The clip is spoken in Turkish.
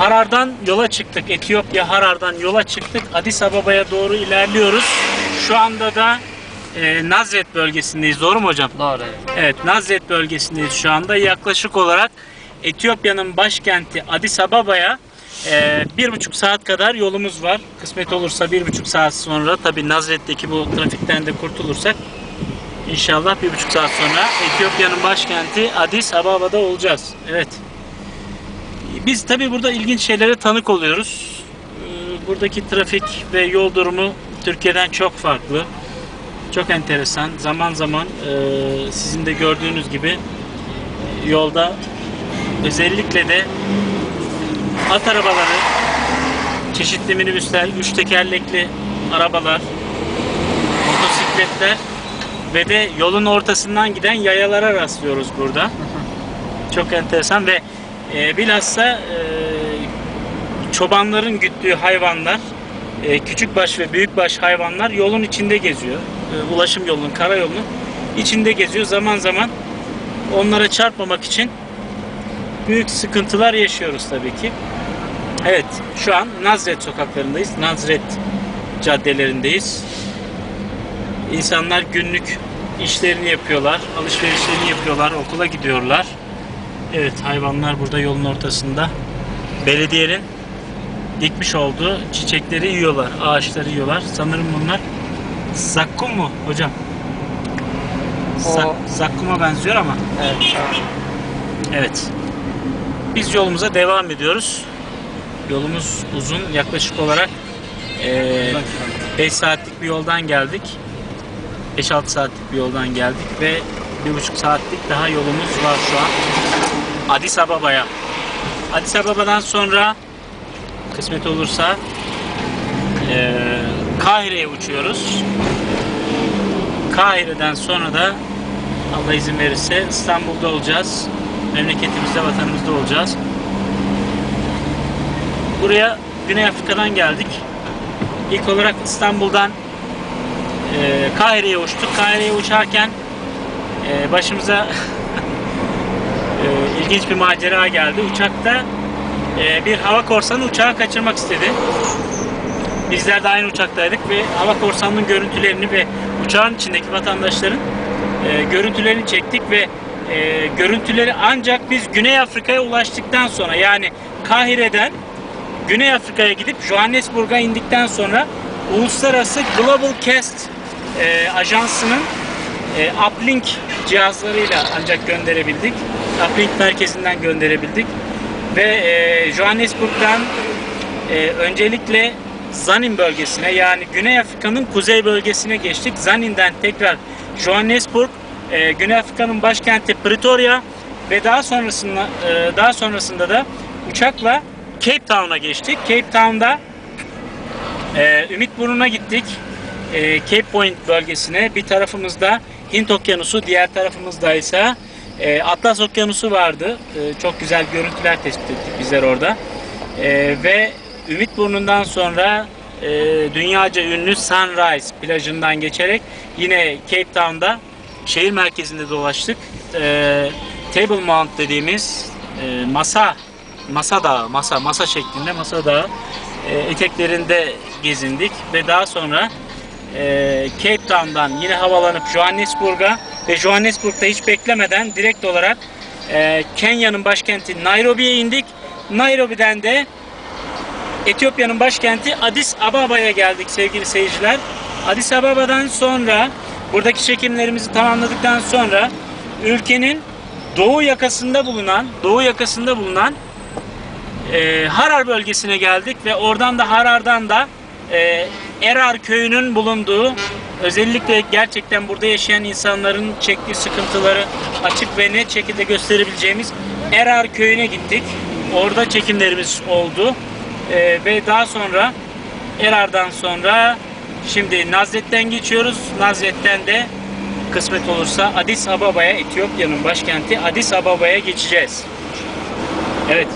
Harar'dan yola çıktık. Etiyopya Harar'dan yola çıktık. Addis Ababa'ya doğru ilerliyoruz. Şu anda da e, Nazret bölgesindeyiz. Doğru mu hocam? Doğru. Evet, Nazret bölgesindeyiz şu anda. Yaklaşık olarak Etiyopya'nın başkenti Addis Ababa'ya e, bir buçuk saat kadar yolumuz var. Kısmet olursa bir buçuk saat sonra tabii Nazret'teki bu trafikten de kurtulursak inşallah bir buçuk saat sonra Etiyopya'nın başkenti Addis Ababa'da olacağız. Evet. Biz tabii burada ilginç şeylere tanık oluyoruz. Ee, Buradaki trafik ve yol durumu Türkiye'den çok farklı. Çok enteresan. Zaman zaman e, sizin de gördüğünüz gibi e, yolda özellikle de at arabaları, çeşitli minibüsler, üç tekerlekli arabalar, motosikletler ve de yolun ortasından giden yayalara rastlıyoruz burada. Çok enteresan ve e, bilhassa e, çobanların güttüğü hayvanlar, e, küçükbaş ve büyükbaş hayvanlar yolun içinde geziyor. E, ulaşım yolunun, karayolunun içinde geziyor. Zaman zaman onlara çarpmamak için büyük sıkıntılar yaşıyoruz tabii ki. Evet, şu an Nazret sokaklarındayız. Nazret caddelerindeyiz. İnsanlar günlük işlerini yapıyorlar, alışverişlerini yapıyorlar, okula gidiyorlar. Evet, hayvanlar burada yolun ortasında. Belediyenin dikmiş olduğu çiçekleri yiyorlar, ağaçları yiyorlar. Sanırım bunlar zakkum mu hocam? Zak- zakkuma benziyor ama. Evet. Evet. Biz yolumuza devam ediyoruz. Yolumuz uzun. Yaklaşık olarak eee 5 saatlik bir yoldan geldik. 5-6 saatlik bir yoldan geldik ve 1,5 saatlik daha yolumuz var şu an. Addis Ababa'ya. Addis Ababa'dan sonra kısmet olursa eee Kahire'ye uçuyoruz. Kahire'den sonra da Allah izin verirse İstanbul'da olacağız. Memleketimizde, vatanımızda olacağız. Buraya Güney Afrika'dan geldik. İlk olarak İstanbul'dan e, Kahire'ye uçtuk. Kahire'ye uçarken e, başımıza e, ilginç bir macera geldi. Uçakta e, bir hava korsanı uçağı kaçırmak istedi. Bizler de aynı uçaktaydık ve hava korsanının görüntülerini ve uçağın içindeki vatandaşların e, görüntülerini çektik ve e, görüntüleri ancak biz Güney Afrika'ya ulaştıktan sonra yani Kahire'den Güney Afrika'ya gidip Johannesburg'a indikten sonra uluslararası Global Cast e, ajansının e, uplink cihazlarıyla ancak gönderebildik. Uplink merkezinden gönderebildik. Ve e, Johannesburg'dan e, öncelikle Zanin bölgesine yani Güney Afrika'nın kuzey bölgesine geçtik. Zanin'den tekrar Johannesburg, e, Güney Afrika'nın başkenti Pretoria ve daha sonrasında e, daha sonrasında da uçakla Cape Town'a geçtik. Cape Town'da e, Ümitburnu'na gittik. E, Cape Point bölgesine. Bir tarafımızda Hint Okyanusu, diğer tarafımızda ise e, Atlas Okyanusu vardı. E, çok güzel görüntüler tespit ettik bizler orada. E, ve Ümitburnu'ndan sonra e, dünyaca ünlü Sunrise plajından geçerek yine Cape Town'da şehir merkezinde dolaştık. E, Table Mount dediğimiz e, masa masa dağı, masa masa şeklinde masa dağı e, eteklerinde gezindik ve daha sonra e, Cape Town'dan yine havalanıp Johannesburg'a ve Johannesburg'da hiç beklemeden direkt olarak e, Kenya'nın başkenti Nairobi'ye indik. Nairobi'den de Etiyopya'nın başkenti Addis Ababa'ya geldik sevgili seyirciler. Addis Ababa'dan sonra buradaki çekimlerimizi tamamladıktan sonra ülkenin doğu yakasında bulunan doğu yakasında bulunan e, Harar bölgesine geldik ve oradan da Harar'dan da e, Erar köyünün bulunduğu özellikle gerçekten burada yaşayan insanların çektiği sıkıntıları açık ve net şekilde gösterebileceğimiz Erar köyüne gittik. Orada çekimlerimiz oldu. E, ve daha sonra Erar'dan sonra şimdi Nazret'ten geçiyoruz. Nazret'ten de kısmet olursa Addis Ababa'ya, Etiyopya'nın başkenti Addis Ababa'ya geçeceğiz. Evet.